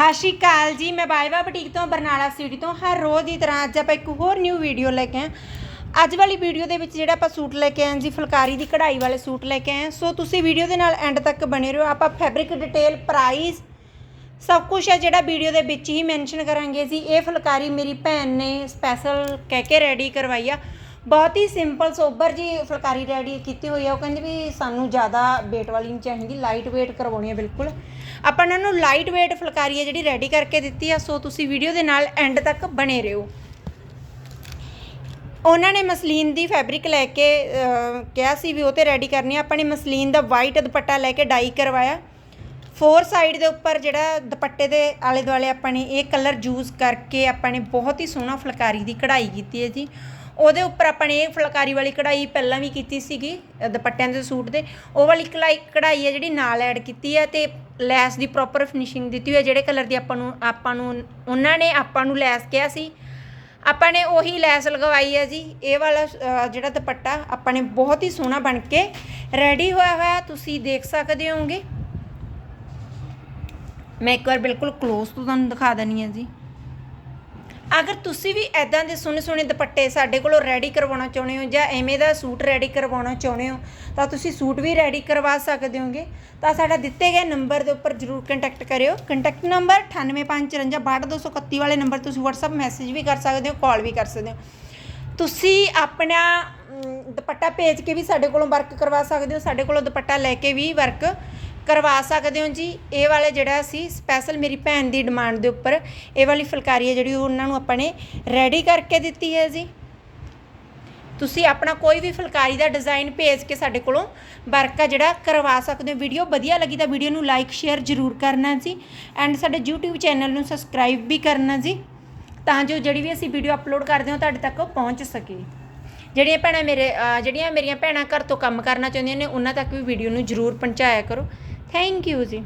ਸਤਿ ਸ਼੍ਰੀ ਅਕਾਲ ਜੀ, ਮੈਂ ਬਾਈਵਾ ਬੁਟੀਕ ਤੋਂ, ਬਰਨਾਲਾ ਸਿਟੀ ਤੋਂ, ਹਰ ਰੋਜ਼ ਦੀ ਤਰ੍ਹਾਂ ਅੱਜ ਆਪਾਂ ਇੱਕ ਹੋਰ ਨਿਊ ਵੀਡੀਓ ਲੈ ਕੇ ਆਏ ਅੱਜ ਵਾਲੀ ਵੀਡੀਓ ਦੇ ਵਿੱਚ ਜਿਹੜਾ ਆਪਾਂ ਸੂਟ ਲੈ ਕੇ ਆਏ ਜੀ, ਫੁਲਕਾਰੀ ਦੀ ਕਢਾਈ ਵਾਲੇ ਸੂਟ ਲੈ ਕੇ ਆਏ ਸੋ ਤੁਸੀਂ ਵੀਡੀਓ ਦੇ ਨਾਲ ਐਂਡ ਤੱਕ ਬਣੇ ਰਹੋ। ਆਪਾਂ ਫੈਬਰਿਕ ਡਿਟੇਲ ਪ੍ਰਾਈਸ ਸਭ ਕੁਝ ਹੈ ਜਿਹੜਾ ਵੀਡੀਓ ਦੇ ਵਿੱਚ ਹੀ ਮੈਂਸ਼ਨ ਕਰਾਂਗੇ ਜੀ। ਇਹ ਫੁਲਕਾਰੀ ਮੇਰੀ ਭੈਣ ਨੇ ਸਪੈਸ਼ਲ ਕਹਿ ਕੇ ਰੈਡੀ ਕਰਵਾਈ ਆ। ਬਹੁਤ ਹੀ ਸਿੰਪਲ ਸੋਬਰ ਜੀ ਫੁਲਕਾਰੀ ਰੈਡੀ ਕੀਤੀ ਹੋਈ ਆ। ਉਹ ਕਹਿੰਦੇ ਵੀ ਸਾਨੂੰ ਜ਼ਿਆਦਾ weight ਵਾਲੀ ਨਹੀਂ ਚਾਹੀਦੀ ਲਾਈਟ weight ਕਰਵਾਉਣੀ ਹੈ ਬਿਲਕੁਲ। ਆਪਾਂ ਇਹਨਾਂ ਨੂੰ ਲਾਈਟ weight ਫੁਲਕਾਰੀ ਹੈ ਜਿਹੜੀ ਰੈਡੀ ਕਰਕੇ ਦਿੱਤੀ ਆ, ਸੋ ਤੁਸੀਂ ਵੀਡੀਓ ਦੇ ਨਾਲ ਐਂਡ ਤੱਕ ਬਣੇ ਰਹੋ। ਉਹਨਾਂ ਨੇ ਮਸਲੀਨ ਦੀ ਫੈਬਰਿਕ ਲੈ ਕੇ ਕਿਹਾ ਸੀ ਵੀ ਉਹ ਤੇ ਰੈਡੀ ਕਰਨੀ ਆ। ਆਪਾਂ ਨੇ ਮਸਲੀਨ ਦਾ ਵਾਈਟ ਦੁਪੱਟਾ ਲੈ ਕੇ ਡਾਈ ਕਰਵਾਇਆ। ਫੋਰ ਸਾਈਡ ਦੇ ਉੱਪਰ ਜਿਹੜਾ ਦੁਪੱਟੇ ਦੇ ਆਲੇ ਦੁਆਲੇ ਆਪਾਂ ਨੇ ਇਹ ਕਲਰ ਯੂਜ਼ ਕਰਕੇ ਆਪਾਂ ਨੇ ਬਹੁਤ ਹੀ ਸੋਹਣਾ ਫੁਲਕਾਰੀ ਦੀ ਕਢਾਈ ਕੀਤੀ ਹੈ ਜੀ। ਉਹਦੇ ਉੱਪਰ ਆਪਾਂ ਨੇ ਇਹ ਫੁਲਕਾਰੀ ਵਾਲੀ ਕਢਾਈ ਪਹਿਲਾਂ ਵੀ ਕੀਤੀ ਸੀਗੀ ਦੁਪੱਟਿਆਂ ਦੇ ਸੂਟ ਦੇ। ਉਹ ਵਾਲੀ ਕਢਾਈ ਕਢਾਈ ਹੈ ਜਿਹੜੀ ਨਾਲ ਐਡ ਕੀਤੀ ਹੈ ਤੇ ਲੈਸ ਦੀ ਪ੍ਰੋਪਰ ਫਿਨਿਸ਼ਿੰਗ ਦਿੱਤੀ ਹੋਈ ਹੈ, ਜਿਹੜੇ ਕਲਰ ਦੀ ਆਪਾਂ ਨੂੰ ਆਪਾਂ ਨੂੰ, ਉਹਨਾਂ ਨੇ ਆਪਾਂ ਨੂੰ ਲੈਸ ਕਿਹਾ ਸੀ। ਆਪਾਂ ਨੇ ਉਹੀ ਲੈਸ ਲਗਵਾਈ ਹੈ ਜੀ, ਇਹ ਵਾਲਾ ਜਿਹੜਾ ਦੁਪੱਟਾ ਆਪਾਂ ਨੇ ਬਹੁਤ ਹੀ ਸੋਹਣਾ ਬਣ ਕੇ ਰੈਡੀ ਹੋਇਆ ਹੋਇਆ, ਤੁਸੀਂ ਦੇਖ ਸਕਦੇ ਹੋਗੇ ਮੈਂ ਇੱਕ ਵਾਰ ਬਿਲਕੁਲ ক্লোਜ਼ ਤੋਂ ਤੁਹਾਨੂੰ ਦਿਖਾ ਦਨੀ ਹੈ ਜੀ। ਅਗਰ ਤੁਸੀਂ ਵੀ ਐਦਾਂ ਦੇ ਸੋਹਣੇ ਸੋਹਣੇ ਦੁਪੱਟੇ ਸਾਡੇ ਕੋਲੋਂ ਰੈਡੀ ਕਰਵਾਉਣਾ ਚਾਹੁੰਦੇ ਹੋ ਜਾਂ ਐਵੇਂ ਦਾ ਸੂਟ ਰੈਡੀ ਕਰਵਾਉਣਾ ਚਾਹੁੰਦੇ ਹੋ, ਤਾਂ ਤੁਸੀਂ ਸੂਟ ਵੀ ਰੈਡੀ ਕਰਵਾ ਸਕਦੇ ਹੋਗੇ। ਤਾਂ ਸਾਡਾ ਦਿੱਤੇ ਗਏ ਨੰਬਰ ਦੇ ਉੱਪਰ ਜਰੂਰ ਕੰਟੈਕਟ ਕਰਿਓ। ਕੰਟੈਕਟ ਨੰਬਰ 9854562231 ਵਾਲੇ ਨੰਬਰ ਤੁਸੀਂ WhatsApp ਮੈਸੇਜ ਵੀ ਕਰ ਸਕਦੇ ਹੋ ਕਾਲ ਵੀ ਕਰ ਸਕਦੇ ਹੋ। ਤੁਸੀਂ ਆਪਣਾ ਦੁਪੱਟਾ ਭੇਜ ਕੇ ਵੀ ਸਾਡੇ ਕੋਲੋਂ ਵਰਕ ਕਰਵਾ ਸਕਦੇ ਹੋ, ਸਾਡੇ ਕੋਲੋਂ ਦੁਪੱਟਾ ਲੈ ਕੇ ਵੀ ਵਰਕ ਕਰਵਾ ਸਕਦੇ ਹੋ ਜੀ। ਇਹ ਵਾਲੇ ਜਿਹੜਾ ਸੀ ਸਪੈਸ਼ਲ ਮੇਰੀ ਭੈਣ ਦੀ ਡਿਮਾਂਡ ਦੇ ਉੱਪਰ ਇਹ ਵਾਲੀ ਫੁਲਕਾਰੀ ਹੈ ਜਿਹੜੀ ਉਹਨਾਂ ਨੂੰ ਆਪਾਂ ਨੇ ਰੈਡੀ ਕਰਕੇ ਦਿੱਤੀ ਹੈ ਜੀ। ਤੁਸੀਂ ਆਪਣਾ ਕੋਈ ਵੀ ਫੁਲਕਾਰੀ ਦਾ ਡਿਜ਼ਾਈਨ ਭੇਜ ਕੇ ਸਾਡੇ ਕੋਲੋਂ ਵਰਕ ਆ ਜਿਹੜਾ ਕਰਵਾ ਸਕਦੇ ਹੋ। ਵੀਡੀਓ ਵਧੀਆ ਲੱਗੀ ਤਾਂ ਵੀਡੀਓ ਨੂੰ ਲਾਈਕ ਸ਼ੇਅਰ ਜ਼ਰੂਰ ਕਰਨਾ ਜੀ। ਐਂਡ ਸਾਡੇ YouTube ਚੈਨਲ ਨੂੰ ਸਬਸਕ੍ਰਾਈਬ ਵੀ ਕਰਨਾ ਜੀ। ਤਾਂ ਜੋ ਜਿਹੜੀ ਵੀ ਅਸੀਂ ਵੀਡੀਓ ਅਪਲੋਡ ਕਰਦੇ ਹਾਂ ਤੁਹਾਡੇ ਤੱਕ ਪਹੁੰਚ ਸਕੇ। ਜਿਹੜੀਆਂ ਭੈਣਾਂ ਮੇਰੇ ਜਿਹੜੀਆਂ ਮੇਰੀਆਂ ਭੈਣਾਂ ਘਰ ਤੋਂ ਕੰਮ ਕਰਨਾ ਚਾਹੁੰਦੀਆਂ ਨੇ, ਉਹਨਾਂ ਤੱਕ ਵੀ ਵੀਡੀਓ ਨੂੰ ਜ਼ਰੂਰ ਪਹੁੰਚਾਇਆ ਕਰੋ। ਥੈਂਕ ਯੂ ਜੀ